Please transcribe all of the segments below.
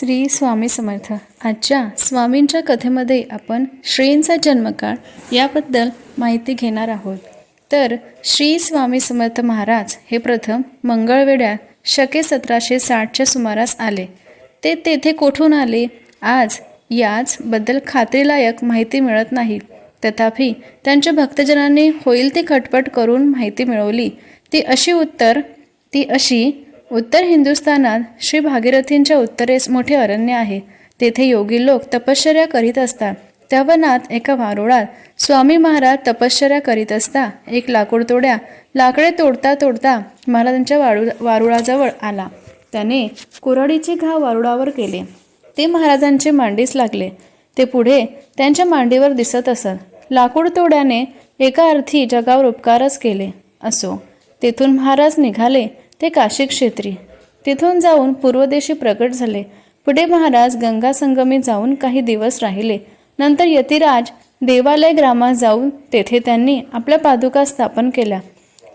श्री स्वामी समर्थ. आजच्या स्वामींच्या कथेमध्ये आपण श्रींचा जन्मकाळ याबद्दल माहिती घेणार आहोत. तर श्री स्वामी समर्थ महाराज हे प्रथम मंगळवेड्यात शके सतराशे साठच्या सुमारास आले. ते तेथे कोठून आले? आज याचबद्दल खात्रीलायक माहिती मिळत नाही. तथापि त्यांच्या भक्तजनांनी होईल ती खटपट करून माहिती मिळवली. ती अशी उत्तर ती अशी उत्तर हिंदुस्थानात श्री भागीरथींच्या उत्तरेस मोठे अरण्य आहे. तेथे योगी लोक तपश्चर्या करीत असतात. त्या वनात एका वारुळात स्वामी महाराज तपश्चर्या करीत असता. एक लाकूड तोड्या लाकडे तोडता तोडता महाराजांच्या वाळू वारुळाजवळ आला. त्याने कुऱ्हाडीचे घाव वारुळावर केले. ते महाराजांचे मांडीस लागले. ते पुढे त्यांच्या मांडीवर दिसत असत. लाकूड तोड्याने एका अर्थी जगावर उपकारच केले असो. तेथून महाराज निघाले ते काशी क्षेत्री. तिथून जाऊन पूर्वदेशी प्रकट झाले. पुढे महाराज गंगा संगमी जाऊन काही दिवस राहिले. नंतर यतिराज देवालय ग्रामात जाऊन तेथे त्यांनी आपल्या पादुका स्थापन केल्या.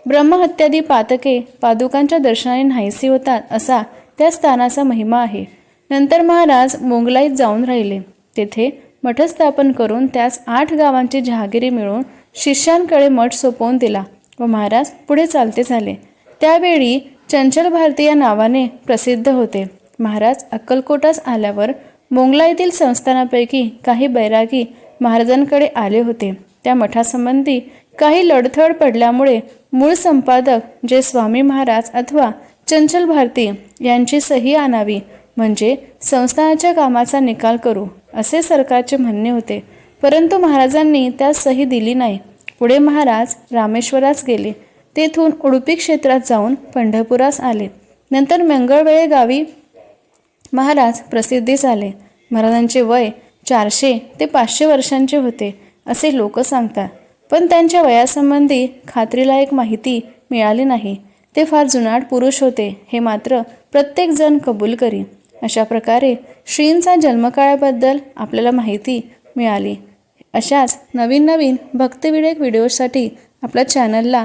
ब्रह्महत्यादी पातके पादुकांच्या दर्शनाने नाहीसी होतात असा त्या स्थानाचा महिमा आहे. नंतर महाराज मोंगलाईत जाऊन राहिले. तेथे मठ स्थापन करून त्यास आठ गावांची जहागिरी मिळवून शिष्यांकडे मठ सोपवून दिला व महाराज पुढे चालते झाले. त्यावेळी चंचल भारती या नावाने प्रसिद्ध होते. महाराज अक्कलकोटास आल्यावर मोंगला येथील संस्थानापैकी काही बैरागी महाराजांकडे आले होते. त्या मठासंबंधी काही लढथड पडल्यामुळे मूळ संपादक जे स्वामी महाराज अथवा चंचल भारती यांची सही आणावी म्हणजे संस्थानाच्या कामाचा निकाल करू असे सरकारचे म्हणणे होते. परंतु महाराजांनी त्यास सही दिली नाही. पुढे महाराज रामेश्वरास गेले. तेथून उडुपी क्षेत्रात जाऊन पंढरपुरास आले. नंतर मंगळवेळे गावी महाराज प्रसिद्धीस आले महाराजांचे वय चारशे ते पाचशे वर्षांचे होते असे लोक सांगतात. पण त्यांच्या वयासंबंधी खात्रीलायक माहिती मिळाली नाही. ते फार जुनाट पुरुष होते हे मात्र प्रत्येकजण कबूल करी. अशा प्रकारे श्रींचा जन्मकाळाबद्दल आपल्याला माहिती मिळाली. अशाच नवीन नवीन भक्तविडेक व्हिडिओसाठी आपल्या चॅनलला